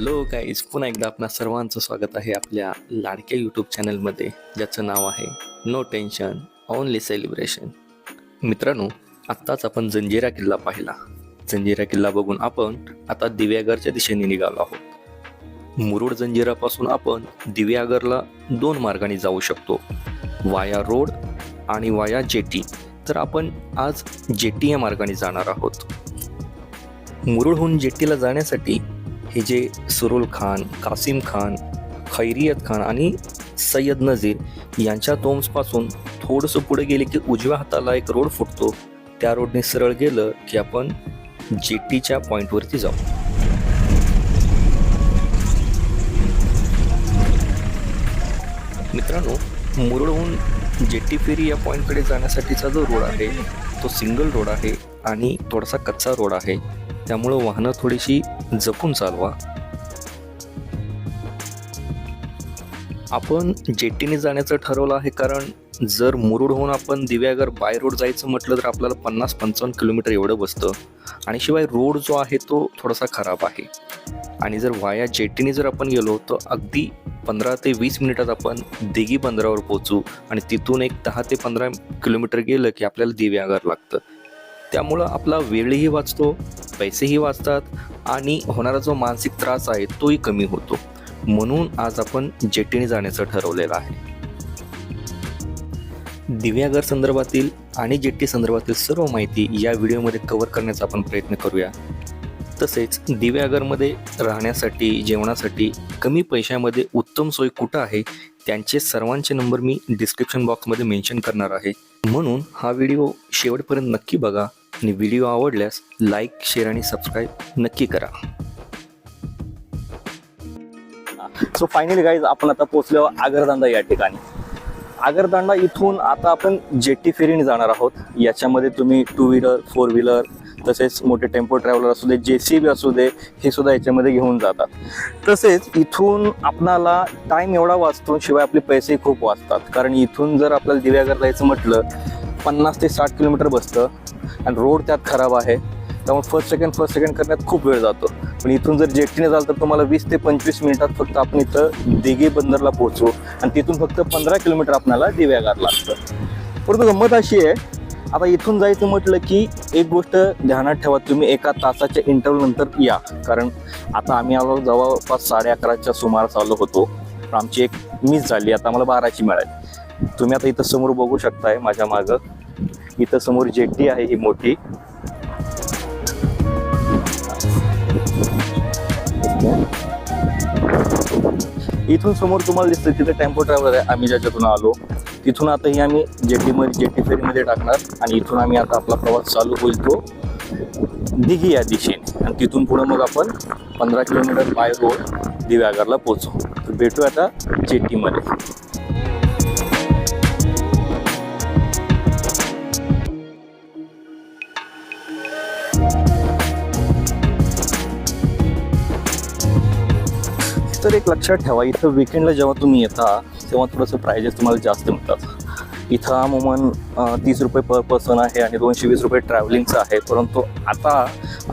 Hello guys पुन्हा एकदा आपणा सर्वांचं स्वागत आहे आपल्या लाडक्या यूट्यूब चॅनलमध्ये ज्याचं नाव आहे नो टेन्शन ओनली सेलिब्रेशन मित्रांनो आत्ताच आपण जंजिरा किल्ला पाहिला. जंजिरा किल्ला बघून आपण आता दिव्यागरच्या दिशेने निघालो आहोत. मुरुड जंजिरापासून आपण दिव्यागरला दोन मार्गाने जाऊ शकतो. वाया रोड आणि वाया जेटी. तर आपण आज जेटी या मार्गाने जाणार आहोत. मुरुडहून जेटीला जाण्यासाठी हे जे सुरुल खान कासिम खान खैरियत खान आणि सय्यद नझीर यांच्या तोम्सपासून थोडंसं पुढे गेले की उजव्या हाताला एक रोड फुटतो. त्या रोडने सरळ गेलं की आपण जेटीच्या पॉईंटवरती जाऊ. मित्रांनो मुरुडहून जेटी फेरी या पॉईंटकडे जाण्यासाठीचा जो रोड आहे तो सिंगल रोड आहे आणि थोडासा कच्चा रोड आहे. त्यामुळं वाहनं थोडीशी जपून चालवा. आपण जेटीने जाण्याचं ठरवलं आहे कारण जर मुरुड होऊन आपण दिव्यागर बाय रोड जायचं म्हटलं तर आपल्याला पन्नास पंचावन्न किलोमीटर एवढं बसतं. आणि शिवाय रोड जो आहे तो थोडासा खराब आहे. आणि जर वाया जेटीने जर आपण गेलो तर अगदी पंधरा ते वीस मिनिटात आपण दिघी बंदरावर पोहोचू आणि तिथून एक दहा ते पंधरा किलोमीटर गेलं की आपल्याला दिव्यागर लागतं. त्यामुळं आपला वेळही वाचतो पैसेही वाचतात आणि होणारा जो मानसिक त्रास आहे तोही कमी होतो. म्हणून आज आपण जेटीने जाण्याचं ठरवलेलं आहे. दिव्यागर संदर्भातील आणि जेट्टी संदर्भातील सर्व माहिती या व्हिडिओमध्ये कव्हर करण्याचा आपण प्रयत्न करूया. तसेच दिव्यागरमध्ये राहण्यासाठी जेवणासाठी कमी पैशामध्ये उत्तम सोय कुठं आहे त्यांचे सर्वांचे नंबर मी डिस्क्रिप्शन बॉक्समध्ये मेन्शन करणार आहे. म्हणून हा व्हिडिओ शेवटपर्यंत नक्की बघा. आणि व्हिडिओ आवडल्यास लाईक शेअर आणि सबस्क्राईब नक्की करा. सो फायनली गाईज आपण आता पोहोचलो आगरदांडा या ठिकाणी. आगरदांडा इथून आता आपण जेटी फेरीने जाणार आहोत. याच्यामध्ये तुम्ही टू व्हीलर फोर व्हीलर तसेच मोठे टेम्पो ट्रॅव्हलर असू दे जे सी बी असू दे हे सुद्धा याच्यामध्ये घेऊन जातात. तसेच इथून आपणाला टाईम एवढा वाचतो शिवाय आपले पैसे खूप वाचतात. कारण इथून जर आपल्याला दिव्यागर जायचं म्हटलं पन्नास ते साठ किलोमीटर बसतं. आणि रोड त्यात खराब आहे. त्यामुळे फर्स्ट सेकंड फर्स्ट सेकंड करण्यात खूप वेळ जातो. पण इथून जर जेटीने जाल तर तुम्हाला वीस ते पंचवीस मिनिटात फक्त आपण इथं दिघे बंदरला पोहोचू. आणि तिथून फक्त पंधरा किलोमीटर आपल्याला दिव्यागार लागतं. परंतु गंमत अशी आहे आता इथून जायचं म्हटलं की एक गोष्ट ध्यानात ठेवा तुम्ही एका तासाच्या इंटरव्ह्यू नंतर या. कारण आता आम्ही आलो जवळपास साडे अकराच्या सुमारास आलो होतो. पण आमची एक मिस झाली आता आम्हाला बाराची मिळाली. तुम्ही आता इथं समोर बघू शकताय माझ्या मागं. इथं समोर जेट्टी आहे ही मोठी. इथून समोर तुम्हाला दिसतं तिथे टेम्पो ट्रॅव्हलर आहे. आम्ही ज्याच्यातून आलो तिथून आता ही आम्ही जेटीमध्ये जेटी फेरीमध्ये टाकणार. आणि इथून आम्ही आता आपला प्रवास चालू होईल तो दिघी या दिशेने. आणि तिथून पुढे मग आपण पंधरा किलोमीटर बाय रोड दिव्यागरला पोहोचू. तर भेटू आता जेटीमध्ये तर एक लक्षात ठेवा इथं विकेंडला जेव्हा तुम्ही येता तेव्हा थोडंसं प्रायजेस तुम्हाला जास्त मिळतात. इथं अमूमन तीस रुपये पर पर्सन आहे आणि दोनशे वीस रुपये ट्रॅव्हलिंगचं आहे. परंतु आता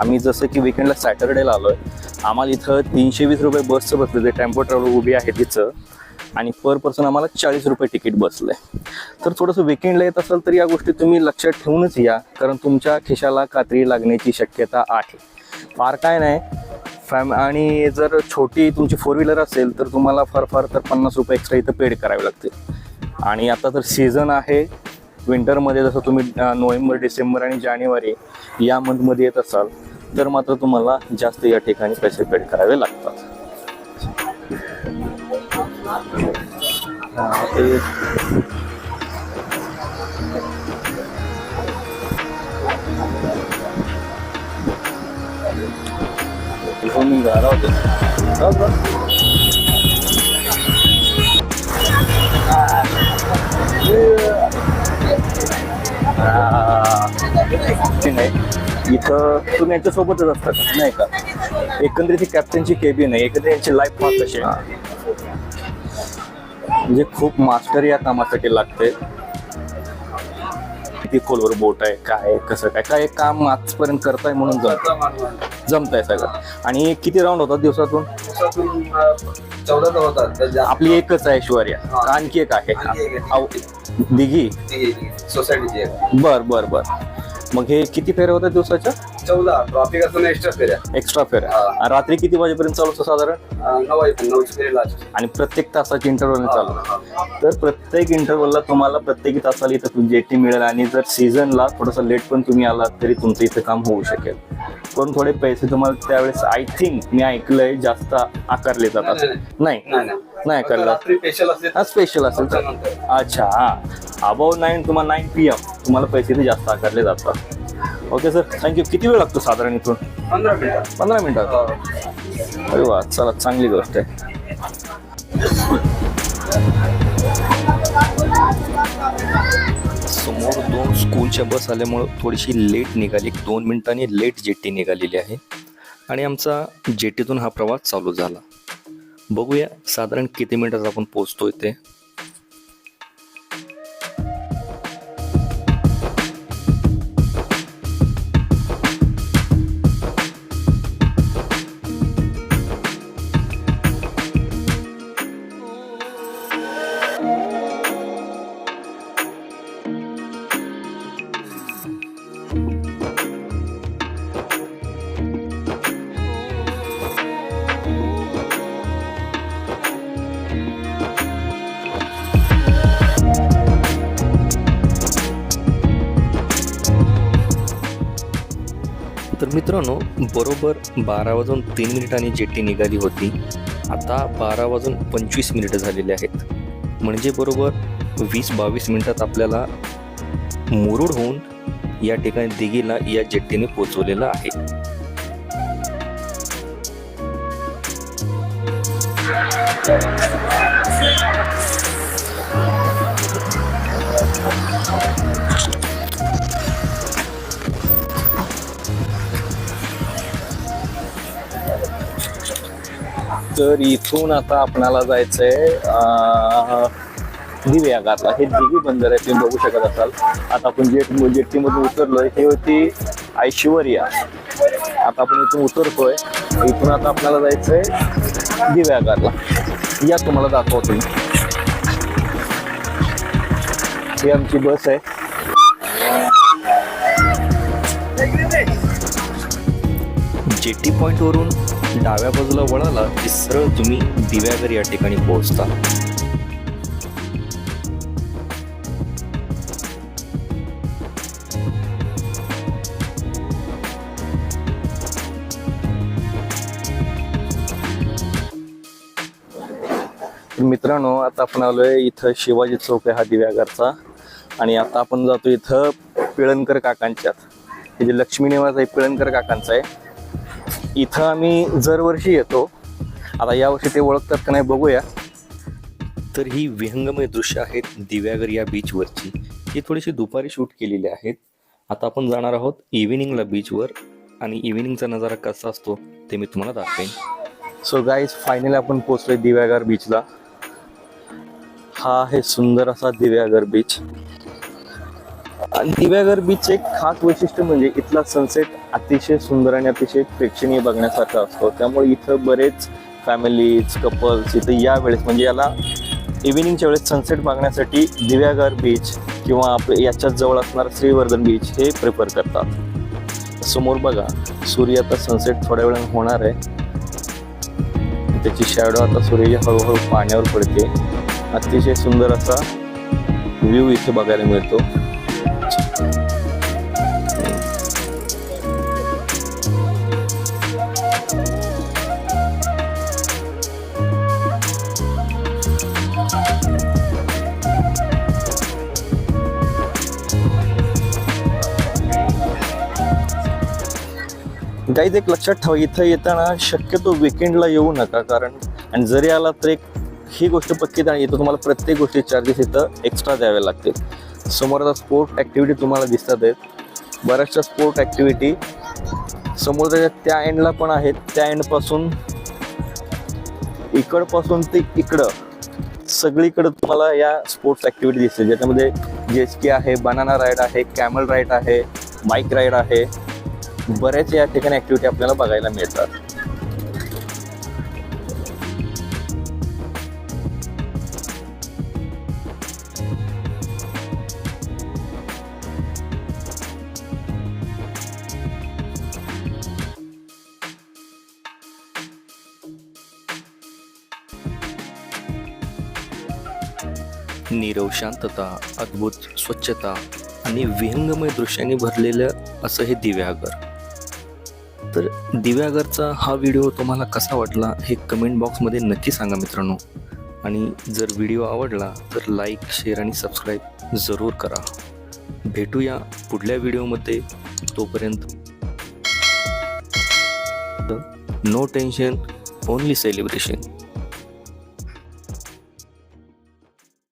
आम्ही जसं की विकेंडला सॅटरडेला आलो आहे आम्हाला इथं तीनशे वीस रुपये बसचं बसलं जे टेम्पो ट्रॅव्हलर उभी आहे तिचं. आणि पर पर्सन आम्हाला चाळीस रुपये तिकीट बसलं आहे तर थोडंसं विकेंडला येत असाल तर या गोष्टी तुम्ही लक्षात ठेवूनच या कारण तुमच्या खिशाला कात्री लागण्याची शक्यता आहे. फार काय नाही फॅम आणि जर छोटी तुमची फोर व्हीलर असेल तर तुम्हाला फार फार तर पन्नास रुपये एक्स्ट्रा इथं पेड करावे लागतील. आणि आता तर सीझन आहे. विंटरमध्ये जसं तुम्ही नोव्हेंबर डिसेंबर आणि जानेवारी या मंथमध्ये येत असाल तर मात्र तुम्हाला जास्त या ठिकाणी पैसे पेड करावे लागतात. ते इथून निघाला होता. नाही. इथं तुम्ही यांच्यासोबतच असतात नाही का? एकंदरीत ही कॅप्टनची केबिन आहे. एकंदरीत यांची लाईफ फार कशी आहे. म्हणजे खूप मास्टर या कामासाठी लागते. किती खोलवर बोट आहे काय कसं काय काय काम आजपर्यंत करताय म्हणून जमत जमत आहे सगळं. आणि किती राऊंड होतात दिवसातून? आपली एकच आहे ऐश्वर्या. हा. आणखी एक आहे. दिघी? सोसायटीची बर बर बर. मग हे किती फेऱ्या होत्या दिवसाच्या? चौदा. ट्रॉफिक असून एक्स्ट्रा फेऱ्या. एक्स्ट्रा फेऱ्या. हा. आणि रात्री किती वाजेपर्यंत चालू असतं साधारण? अं, नऊ आहे नऊची फेरी लास्ट. आणि प्रत्येक तासाची इंटरव्हल चालू. तर प्रत्येक इंटरव्हलला तुम्हाला प्रत्येकी तासाला इथं जेटी मिळेल आणि जर सीझनला थोडंसं लेट पण तुम्ही आलात तरी तुमचं इथं काम होऊ शकेल. पण थोडे पैसे तुम्हाला त्यावेळेस आय थिंक मी ऐकलंय जास्त आकारले जातात. नाही, नाही नाही. नाही? नाही फक्त आकारलं. रात्री स्पेशल हा स्पेशल असेल तर. अच्छा हा. अबाव नाईन तुम्हाला नाईन पी एम तुम्हाला पैसे इथे जास्त आकारले जातात. ओके सर थँक्यू किती वेळ लागतो साधारण इथून? पंधरा मिनिटं. पंधरा मिनिटात हो. अरे वा चला चांगली गोष्ट आहे. समोर दोन स्कूलच्या बस आल्यामुळं थोडीशी लेट निघाली. एक दोन मिनिटांनी लेट जेट्टी निघालेली आहे. आणि आमचा जेट्टीतून हा प्रवास चालू झाला. बघूया साधारण किती मिनिटात आपण पोहोचतोय ते. मित्रांनो बरोबर बारा वाजून तीन मिनिटांनी जेट्टी निघाली होती. आता बारा वाजून पंचवीस मिनिटं झालेली आहेत. म्हणजे बरोबर वीस बावीस मिनिटात आपल्याला मुरुड होऊन या ठिकाणी दिघीला या जेट्टीने पोचवलेलं आहे. तर इथून आता आपणाला जायचंय अं, दिव्या घाटला हे दिघी बंदर आहे तुम्ही बघू शकत असाल. आता आपण जेट जेट्टी उतरलो उतरलोय हे होती ऐश्वर्या. आता आपण इथून उतरतोय. इथून आता आपल्याला जायचंय दिव्या घाटला या तुम्हाला दाखवतो ही आमची बस आहे. जेटी पॉईंटवरून डाव्या बाजूला वळाला की सरळ तुम्ही दिव्यागर या ठिकाणी पोहोचता. मित्रांनो आता आपण आलोय इथं शिवाजी चौक आहे हा दिव्यागरचा आणि आता आपण जातो इथं पिळणकर काकांच्यात. हे जे लक्ष्मी निवास आहे पिळणकर काकांचा आहे. इथं आम्ही दरवर्षी येतो. आता यावर्षी ते ओळखतात का नाही बघूया. तर ही विहंगमय दृश्य आहेत दिव्यागर या बीचवरची ही थोडीशी दुपारी शूट केलेली आहेत. आता आपण जाणार आहोत इव्हिनिंगला बीचवर आणि इव्हिनिंगचा नजारा कसा असतो ते मी तुम्हाला दाखवेन. सो गाईज फायनली आपण पोचलोय दिव्यागर बीचला हा आहे सुंदर असा दिव्यागर बीच आणि दिव्यागर बीच एक खास वैशिष्ट्य म्हणजे इथला सनसेट अतिशय सुंदर आणि अतिशय प्रेक्षणीय बघण्यासारखा असतो. त्यामुळे इथं बरेच फॅमिलीज कपल्स इथं या वेळेस म्हणजे याला इव्हिनिंगच्या वेळेस सनसेट बघण्यासाठी दिव्यागर बीच किंवा आप याच्याच जवळ असणारा श्रीवर्धन बीच हे प्रिफर करतात. समोर बघा सूर्य आता सनसेट थोड्या वेळाने होणार आहे. त्याची शॅडो आता सूर्य हळूहळू पाण्यावर पडते. अतिशय सुंदर असा व्ह्यू इथे बघायला मिळतो. गाईत एक लक्षात ठेवा इथं येताना शक्यतो विकेंडला येऊ नका कारण आणि जरी आला तर एक ही गोष्ट पक्की आहे इथं तुम्हाला प्रत्येक गोष्टी चार्जेस इथं एक्स्ट्रा द्यावे लागतील. समोर आता स्पोर्ट ॲक्टिव्हिटी तुम्हाला दिसतात आहेत. बऱ्याचशा स्पोर्ट ॲक्टिव्हिटी समुद्राच्या त्या एंडला पण आहेत त्या एंडपासून इकडपासून ते इकडं सगळीकडं तुम्हाला या स्पोर्ट्स ॲक्टिव्हिटी दिसतील ज्याच्यामध्ये जेस्की आहे बनाना राईड आहे कॅमल राईड आहे बाईक राईड आहे. बऱ्याच या ठिकाणी ऍक्टिव्हिटी आपल्याला बघायला मिळतात. निरव शांतता अद्भुत स्वच्छता आणि विहंगमय दृश्याने भरलेलं असं हे दिव्याघर. तर दिव्यागरचा हा व्हिडिओ तुम्हाला कसा वाटला हे कमेंट बॉक्समध्ये नक्की सांगा मित्रांनो. आणि जर व्हिडिओ आवडला तर लाईक शेअर आणि सबस्क्राईब जरूर करा. भेटूया पुढल्या व्हिडिओमध्ये तोपर्यंत नो टेन्शन ओनली सेलिब्रेशन